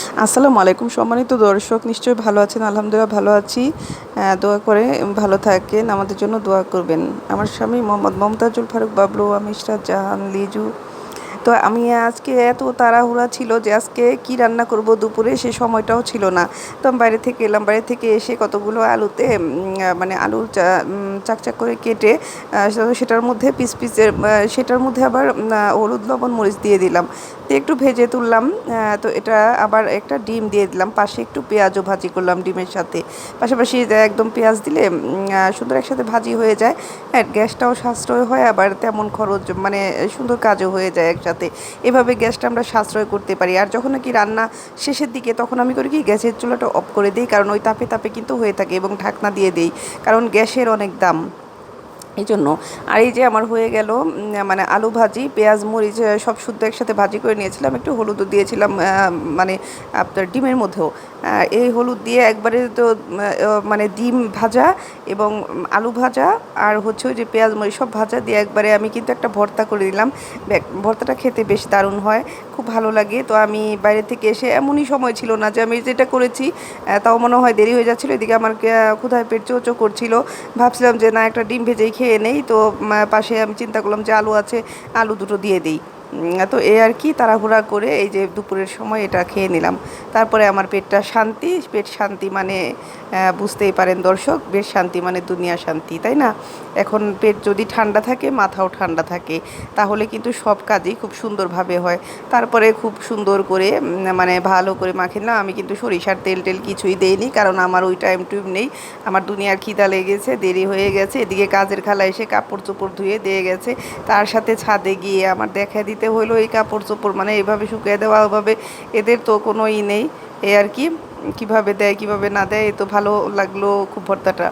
আসসালামু আলাইকুম সম্মানিত দর্শক নিশ্চয়ই ভালো আছেন আলহামদুলিল্লাহ ভালো আছি। দোয়া করে ভালো থাকেন আমাদের জন্য দোয়া করবেন। আমার স্বামী মোহাম্মদ মমতাজুল ফারুক বাবলু আমি জাহান লিজু। তো আমি আজকে এত তাড়াহুড়া ছিল যে আজকে কি রান্না করব দুপুরে সে সময়টাও ছিল না। তো আমি বাইরে থেকে এলাম বাইরে থেকে এসে কতগুলো আলুতে মানে আলু চা- উম, চাকচাক করে কেটে সেটার মধ্যে পিস পিসের সেটার মধ্যে আবার হলুদ লবণ মরিচ দিয়ে দিলাম। দিয়ে একটু ভেজে তুললাম তো এটা আবার একটা ডিম দিয়ে দিলাম। পাশে একটু পেঁয়াজও ভাজি করলাম ডিমের সাথে। পাশাপাশি একদম পেঁয়াজ দিলে সুন্দর একসাথে ভাজি হয়ে যায়। হ্যাঁ গ্যাসটাও সাশ্রয় হয়, আবার তেমন খরচ মানে সুন্দর কাজও হয়ে যায় একসাথে। এভাবে গ্যাসটা আমরা সাশ্রয় করতে পারি। আর যখন নাকি রান্না শেষের দিকে, তখন আমি করি কি, গ্যাসের চুলাটা অফ করে দিই, কারণ ওই তাপে তাপে কিন্তু হয়ে থাকে এবং ঢাকনা দিয়ে দিই, কারণ গ্যাসের অনেক দাম। এই জন্য আর এই যে আমার হয়ে গেল মানে আলু ভাজি, পেঁয়াজ, মরিচ সব শুদ্ধ একসাথে ভাজি করে নিয়েছিলাম, একটু হলুদও দিয়েছিলাম মানে আপনার ডিমের মধ্যেও। এই হলুদ দিয়ে একবারে তো মানে ডিম ভাজা এবং আলু ভাজা আর হচ্ছে ওই যে পেঁয়াজ, মরিচ সব ভাজা দিয়ে একবারে আমি কিন্তু একটা ভর্তা করে দিলাম ভর্তাটা খেতে বেশ দারুণ হয়, খুব ভালো লাগে। তো আমি বাইরে থেকে এসে এমনই সময় ছিল না যে আমি যেটা করেছি তাও মনে হয় দেরি হয়ে যাচ্ছিল। এদিকে আমার ক্ষুধায় পেট চোচো করছিল। ভাবছিলাম যে না, একটা ডিম ভেজেই খেয়ে নেই তো পাশে আমি চিন্তা করলাম যে আলু আছে আলু দুটো দিয়ে দিই। তো এ আর কি তাড়াহুড়া করে এই যে দুপুরের সময় এটা খেয়ে নিলাম। তারপরে আমার পেটটা শান্তি, পেট শান্তি মানে বুঝতেই পারেন দর্শক বেশ শান্তি মানে দুনিয়া শান্তি, তাই না? এখন পেট যদি ঠান্ডা থাকে, মাথাও ঠান্ডা থাকে, তাহলে কিন্তু সব কাজই খুব সুন্দরভাবে হয়। তারপরে খুব সুন্দর করে মানে ভালো করে মাখে না, আমি কিন্তু সরিষার তেল টেল কিছুই দেইনি, কারণ আমার ওই টাইম টুইম নেই। আমার দুনিয়ার খিদা লেগেছে, দেরি হয়ে গেছে, এদিকে কাজের খালা এসে কাপড় চোপড় ধুয়ে দিয়ে গেছে। তার সাথে ছাদে গিয়ে আমার দেখা দিতে হলো এই কাপড় চোপড় মানে এভাবে শুকিয়ে দেওয়া ওভাবে, এদের তো কোনো ই নেই। এ আর কি, কীভাবে দেয়, কীভাবে না দেয়, এ তো ভালো লাগল খুব ভর্তাটা।